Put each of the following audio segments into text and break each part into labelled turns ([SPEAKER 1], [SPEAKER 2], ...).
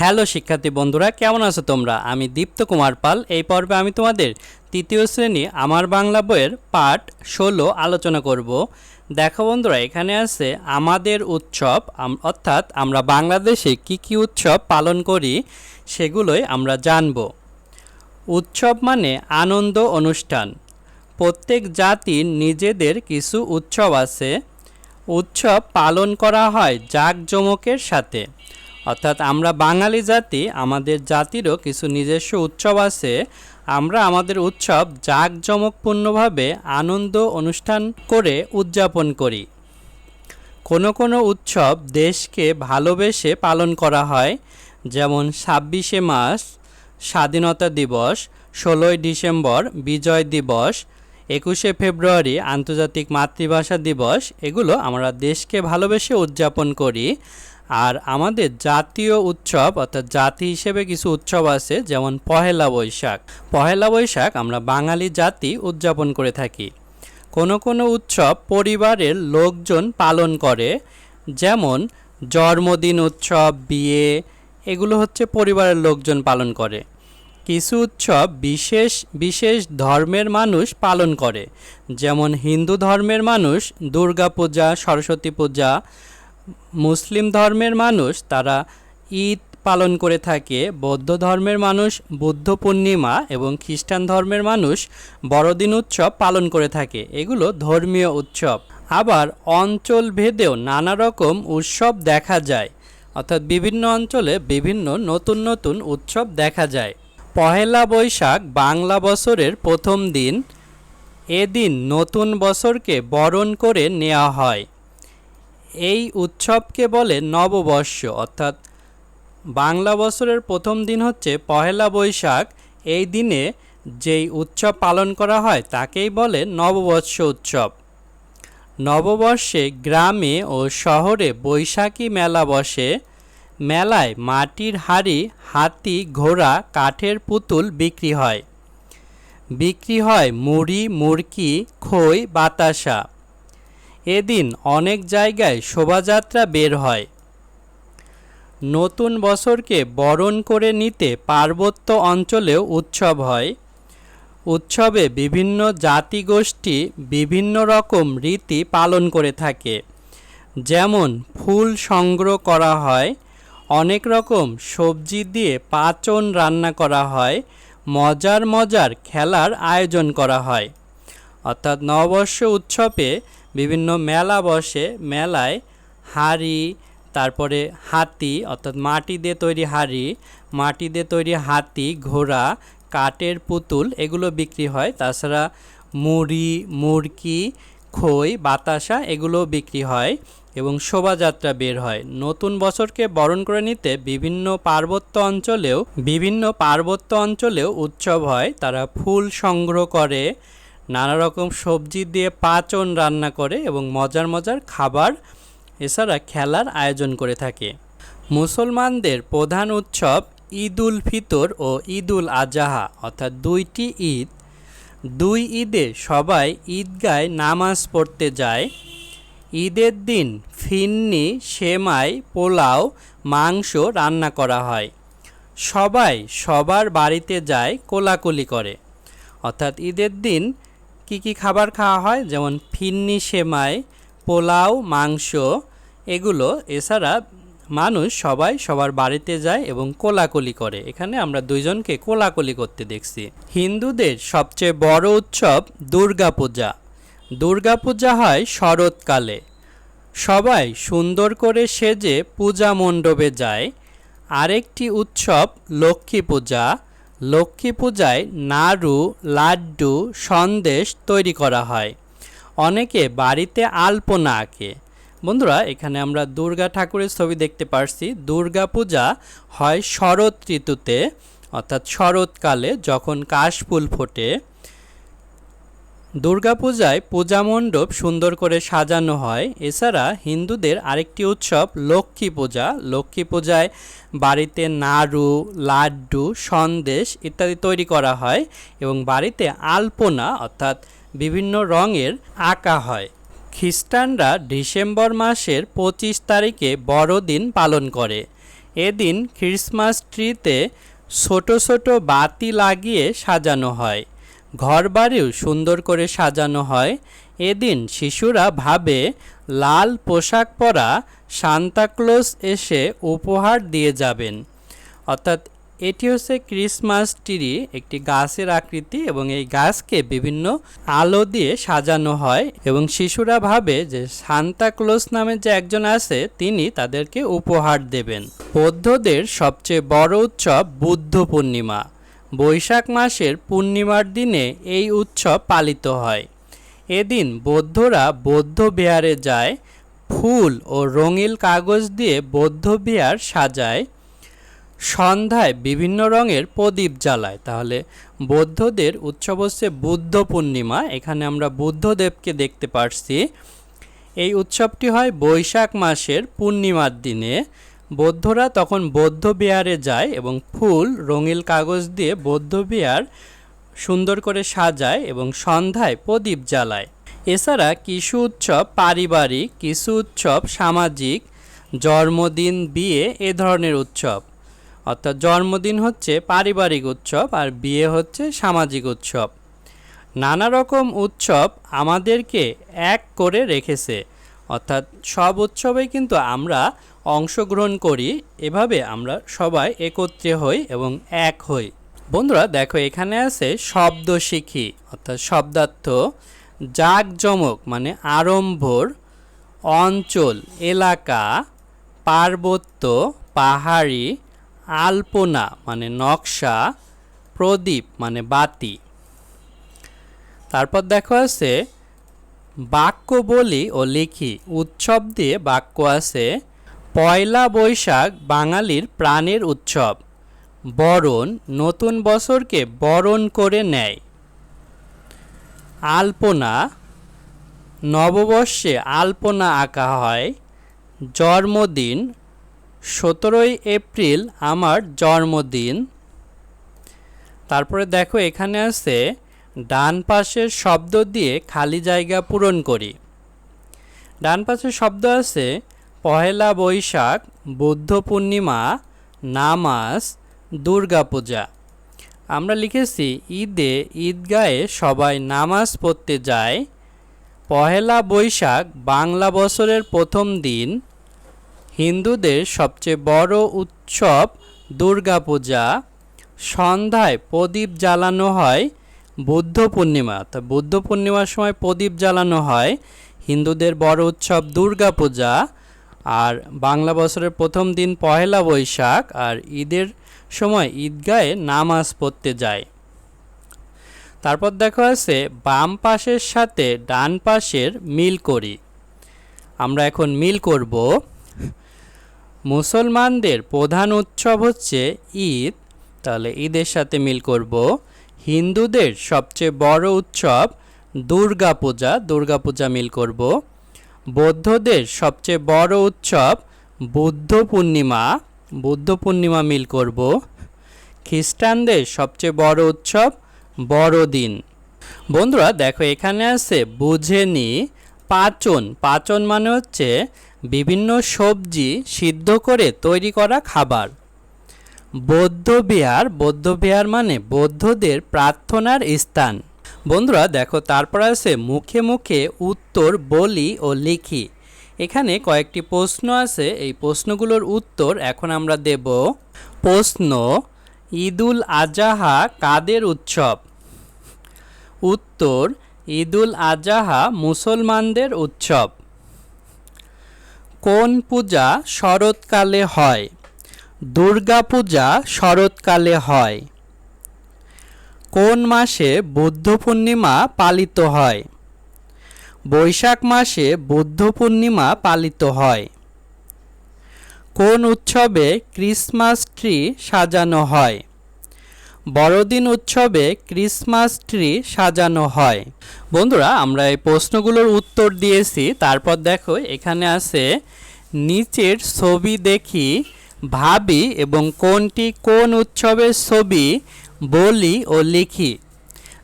[SPEAKER 1] Hello শিক্ষার্থী বন্ধুরা, কেমন আছো তোমরা? আমি দীপ্ত কুমার পাল। এই পর্বে আমি তোমাদের তৃতীয় শ্রেণি আমার বাংলা বইয়ের পাঠ ষোলো আলোচনা করব। দেখো বন্ধুরা, এখানে আছে আমাদের উৎসব অর্থাৎ আমরা বাংলাদেশে কি কি উৎসব পালন করি সেগুলোই আমরা জানব। উৎসব মানে আনন্দ অনুষ্ঠান। প্রত্যেক জাতির নিজেদের কিছু উৎসব আছে। উৎসব পালন করা হয় জাঁকজমকের সাথে। অর্থাৎ আমরা বাঙালি জাতি, আমাদের জাতিরও কিছু নিজস্ব উৎসব আছে। আমরা আমাদের উৎসব জাঁকজমকপূর্ণভাবে আনন্দ অনুষ্ঠান করে উদযাপন করি। কোনো কোনো উৎসব দেশকে ভালোবেসে পালন করা হয়, যেমন ছাব্বিশে মার্চ, স্বাধীনতা দিবস, ষোলোই ডিসেম্বর, বিজয় দিবস, একুশে ফেব্রুয়ারি, আন্তর্জাতিক মাতৃভাষা দিবস, এগুলো আমরা দেশকে ভালোবেসে উদযাপন করি। আর আমাদের জাতীয় উৎসব, অর্থাৎ জাতি হিসেবে কিছু উৎসব আছে, যেমন পহেলা বৈশাখ। পহেলা বৈশাখ আমরা বাঙালি জাতি উদযাপন করে থাকি। কোনো কোনো উৎসব পরিবারের লোকজন পালন করে, যেমন জন্মদিন উৎসব, বিয়ে, এগুলো হচ্ছে পরিবারের লোকজন পালন করে। কিছু উৎসব বিশেষ বিশেষ ধর্মের মানুষ পালন করে, যেমন হিন্দু ধর্মের মানুষ দুর্গা পূজা সরস্বতী পূজা মুসলিম ধর্মের মানুষ তারা ঈদ পালন করে থাকে, বৌদ্ধ ধর্মের মানুষ বুদ্ধ পূর্ণিমা এবং খ্রিস্টান ধর্মের মানুষ বড়দিন উৎসব পালন করে থাকে, এগুলো ধর্মীয় উৎসব। আবার অঞ্চল ভেদেও নানা রকম উৎসব দেখা যায়, অর্থাৎ বিভিন্ন অঞ্চলে বিভিন্ন নতুন নতুন উৎসব দেখা যায়। পহেলা বৈশাখ বাংলা বছরের প্রথম দিন, এদিন নতুন বছরকে বরণ করে নেওয়া হয়। এই উৎসবকে বলে নববর্ষ, অর্থাৎ বাংলা বছরের প্রথম দিন হচ্ছে পহেলা বৈশাখ। এই দিনে যেই উৎসব পালন করা হয়, তাকেই বলে নববর্ষ উৎসব। নববর্ষে গ্রামে ও শহরে বৈশাখী মেলা বসে। মেলায় মাটির হাড়ি, হাতি, ঘোড়া, কাঠের পুতুল বিক্রি হয়। বিক্রি হয় মুড়ি, মুরকি, খই, বাতাসা। এদিন অনেক জায়গায় শোভাযাত্রা বের হয়। নতুন বছরকে বরণ করে নিতে পার্বত্য অঞ্চলেও উৎসব হয়। উৎসবে বিভিন্ন জাতিগোষ্ঠী বিভিন্ন রকম রীতি পালন করে থাকে। যেমন ফুল সংগ্রহ করা হয়, অনেক রকম সবজি দিয়ে পাচন রান্না করা হয়, মজার মজার খেলার আয়োজন করা হয়। অর্থাৎ নববর্ষ উৎসবে বিভিন্ন মেলা বসে। মেলায় হাড়ি, তারপরে হাতি, অর্থাৎ মাটি দিয়ে তৈরি হাড়ি, মাটি দিয়ে তৈরি হাতি, ঘোড়া, কাঠের পুতুল এগুলো বিক্রি হয়। তাছাড়া মুড়ি, মুরকি, খই, বাতাসা এগুলো বিক্রি হয় এবং শোভাযাত্রা বের হয়। নতুন বছরকে বরণ করে নিতে বিভিন্ন পার্বত্য অঞ্চলেও বিভিন্ন পার্বত্য অঞ্চলেও উৎসব হয়। তারা ফুল সংগ্রহ করে। নানা রকম সবজি দিয়ে পাচন রান্না করে এবং মজার মজার খাবার এছাড়া খেলার আয়োজন করে থাকে। মুসলমানদের প্রধান উৎসব ঈদ উল ফিতর ও ঈদ উল আজাহা, অর্থাৎ দুইটি ঈদ। দুই ঈদে সবাই ঈদগায় নামাজ পড়তে যায়। ঈদের দিন ফিন্নি, সেমাই, পোলাও, মাংস রান্না করা হয়। সবাই সবার বাড়িতে যায় কোলাকুলি করে। অর্থাৎ ঈদের দিন কি কি খাবার খাওয়া হয়? যেমন ফিন্নি সেমাই, পোলাও, মাংস, এগুলো এছাড়া মানুষ সবাই সবার বাড়িতে যায় এবং কোলাকুলি করে। এখানে আমরা দুইজনকে কোলাকুলি করতে দেখছি। হিন্দুদের সবচেয়ে বড় উৎসব দুর্গাপূজা দুর্গাপূজা হয় শরৎকালে। সবাই সুন্দর করে সেজে পূজা মণ্ডপে যায়। আরেকটি উৎসব লক্ষ্মী পূজা। লক্ষ্মী পূজায় নাড়ু, লাড্ডু, সন্দেশ তৈরি করা হয়। অনেকে বাড়িতে আলপনা আঁকে। বন্ধুরা, এখানে আমরা দুর্গা ঠাকুরের ছবি দেখতে পারছি। দুর্গা পূজা হয় শরৎ ঋতুতে, অর্থাৎ শরৎকালে যখন কাশফুল ফোটে। দুর্গাপূজায় পূজা মণ্ডপ সুন্দর করে সাজানো হয়। এছাড়া হিন্দুদের আরেকটি উৎসব লক্ষ্মী পূজা। লক্ষ্মী পূজায় বাড়িতে নাড়ু, লাড্ডু, সন্দেশ ইত্যাদি তৈরি করা হয় এবং বাড়িতে আলপনা অর্থাৎ বিভিন্ন রঙের আঁকা হয়। খ্রিস্টানরা ডিসেম্বর মাসের পঁচিশ তারিখে বড়দিন পালন করে। এদিন ক্রিসমাস ট্রিতে ছোট ছোট বাতি লাগিয়ে সাজানো হয়। ঘরবাড়িও সুন্দর করে সাজানো হয়। এদিন শিশুরা ভাবে, লাল পোশাক পরা সান্তাক্লোজ এসে উপহার দিয়ে যাবেন। অর্থাৎ এটি হচ্ছে ক্রিসমাস ট্রি, একটি গাছের আকৃতি এবং এই গাছকে বিভিন্ন আলো দিয়ে সাজানো হয় এবং শিশুরা ভাবে যে সান্তাক্লোজ নামে যে একজন আছে, তিনি তাদেরকে উপহার দেবেন। বৌদ্ধদের সবচেয়ে বড় উৎসব বুদ্ধ পূর্ণিমা। বৈশাখ মাসের পূর্ণিমার দিনে এই উৎসব পালিত হয়। এদিন বৌদ্ধরা বৌদ্ধ বিহারে যায়, ফুল ও রঙিন কাগজ দিয়ে বৌদ্ধ বিহার সাজায়। সন্ধ্যায় বিভিন্ন রঙের প্রদীপ জ্বালায়। তাহলে বৌদ্ধদের উৎসব হচ্ছে বুদ্ধ পূর্ণিমা। এখানে আমরা বুদ্ধদেবকে দেখতে পারছি। এই উৎসবটি হয় বৈশাখ মাসের পূর্ণিমার দিনে। বৌদ্ধরা তখন বৌদ্ধ বিহারে যায় এবং ফুল রঙিন কাগজ দিয়ে বৌদ্ধ বিহার সুন্দর করে সাজায় এবং সন্ধ্যায় প্রদীপ জ্বালায়। এছাড়া কিছু উৎসব পারিবারিক, কিছু উৎসব সামাজিক, জন্মদিন, বিয়ে এ ধরনের উৎসব। অর্থাৎ জন্মদিন হচ্ছে পারিবারিক উৎসব আর বিয়ে হচ্ছে সামাজিক উৎসব। নানা রকম উৎসব আমাদেরকে এক করে রেখেছে। অর্থাৎ সব উৎসবেই কিন্তু আমরা অংশগ্রহণ করি, এভাবে আমরা সবাই একত্রে হই এবং এক হই। বন্ধুরা, দেখো, এখানে আছে শব্দ শিখি অর্থাৎ শব্দার্থ, জাঁকজমক মানে আড়ম্বর, অঞ্চল, এলাকা, পার্বত্য, পাহাড়ি, আলপনা মানে নকশা, প্রদীপ মানে বাতি। তারপর দেখো আছে বাক্য বলি ও লিখি, উৎসব দিয়ে বাক্য আছে পয়লা বৈশাখ বাঙালির প্রাণের উৎসব। বরণ নতুন বছরকে বরণ করে নেয়। আলপনা নববর্ষে আলপনা আঁকা হয়। জন্মদিন সতেরোই এপ্রিল আমার জন্মদিন। তারপরে দেখো এখানে আছে, ডান পাশের শব্দ দিয়ে খালি জায়গা পূরণ করি। ডান পাশের শব্দ আছে পহেলা বৈশাখ, বুদ্ধ পূর্ণিমা, নামাজ দুর্গাপূজা আমরা লিখেছি, ঈদে ঈদগায়ে সবাই নামাজ পড়তে যায়। পহেলা বৈশাখ, বাংলা বছরের প্রথম দিন। হিন্দুদের সবচেয়ে বড় উৎসব দুর্গাপূজা সন্ধ্যায় প্রদীপ জ্বালানো হয় বুদ্ধ পূর্ণিমা। তো বুদ্ধ পূর্ণিমার সময় প্রদীপ জ্বালানো হয়। হিন্দুদের বড় উৎসব দুর্গাপূজা আর বাংলা বছরের প্রথম দিন পহেলা বৈশাখ আর ঈদের সময় ঈদগায়ে নামাজ পড়তে যায়। তারপর দেখো আছে, বাম পাশের সাথে ডান পাশের মিল করি। আমরা এখন মিল করব। মুসলমানদের প্রধান উৎসব হচ্ছে ঈদ। তাহলে ঈদের সাথে মিল করব। হিন্দুদের সবচেয়ে বড় উৎসব দুর্গা পূজা দুর্গা পূজা মিল করব। বৌদ্ধদের সবচেয়ে বড় উৎসব বুদ্ধ পূর্ণিমা। বুদ্ধ পূর্ণিমা মিল করব। খ্রিস্টানদের সবচেয়ে বড় উৎসব বড়দিন। বন্ধুরা, দেখো, এখানে আছে বুঝে নি পাচন। পাচন মানে হচ্ছে বিভিন্ন সবজি সিদ্ধ করে তৈরি করা খাবার। বৌদ্ধ বিহার বৌদ্ধ বিহার মানে বৌদ্ধদের প্রার্থনার স্থান। বন্ধুরা, দেখো, তারপর আছে মুখে মুখে উত্তর বলি ও লিখি। এখানে কয়েকটি প্রশ্ন আছে, এই প্রশ্নগুলোর উত্তর এখন আমরা দেব, প্রশ্ন, ঈদুল আজাহা কাদের উৎসব? উত্তর, ঈদুল আজাহা মুসলমানদের উৎসব। কোন পূজা শরৎকালে হয়? দুর্গা পূজা শরৎকালে হয়। কোন মাসে বুদ্ধ পূর্ণিমা পালিত হয়? বৈশাখ মাসে বুদ্ধ পূর্ণিমা পালিত হয়। কোন উৎসবে ক্রিসমাস ট্রি সাজানো হয়? বড়দিন উৎসবে ক্রিসমাস ট্রি সাজানো হয়। বন্ধুরা, আমরা এই প্রশ্নগুলোর উত্তর দিয়েছি, তারপর দেখো এখানে আছে, নিচের ছবি দেখি, ভাবি এবং কোনটি কোন উৎসবের ছবি বলি ও লিখি।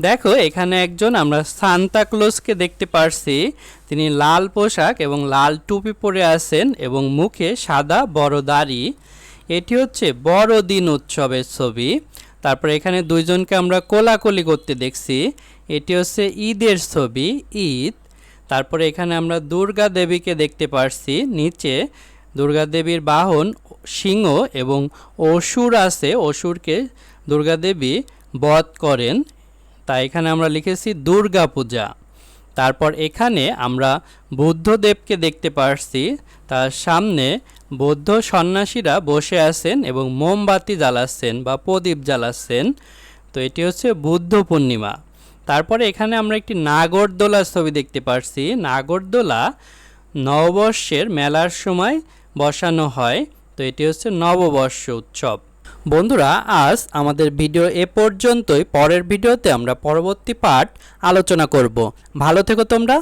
[SPEAKER 1] দেখো, এখানে একজন আমরা সান্তাক্লোজকে দেখতে পারছি। তিনি লাল পোশাক এবং লাল টুপি পরে আছেন এবং মুখে সাদা বড় দাড়ি। এটি হচ্ছে বড়দিন উৎসবের ছবি। তারপর এখানে দুইজনকে আমরা কোলাকলি করতে দেখছি। এটি হচ্ছে ঈদের ছবি, ঈদ। তারপরে এখানে আমরা দুর্গা দেবীকে দেখতে পারছি নিচে। দুর্গা দেবীর বাহন সিংহ এবং অসুর আছে। অসুরকে দুর্গা দেবী বধ করেন। তাই এখানে আমরা লিখেছি দুর্গা পূজা। তারপর এখানে আমরা বুদ্ধদেবকে দেখতে পারছি। তার সামনে বৌদ্ধ সন্ন্যাসীরা বসে আছেন এবং মোমবাতি জ্বালাচ্ছেন বা প্রদীপ জ্বালাচ্ছেন। তো এটি হচ্ছে বুদ্ধ পূর্ণিমা। তারপরে এখানে আমরা একটি নাগরদোলার ছবি দেখতে পারছি। নাগরদোলা নববর্ষের মেলার সময় বসানো হয়। তো এটি হচ্ছে নববর্ষ উৎসব। বন্ধুরা, আজ আমাদের ভিডিও এ পর্যন্তই। পরের ভিডিওতে আমরা পরবর্তী পাঠ আলোচনা করব। ভালো থেকো তোমরা।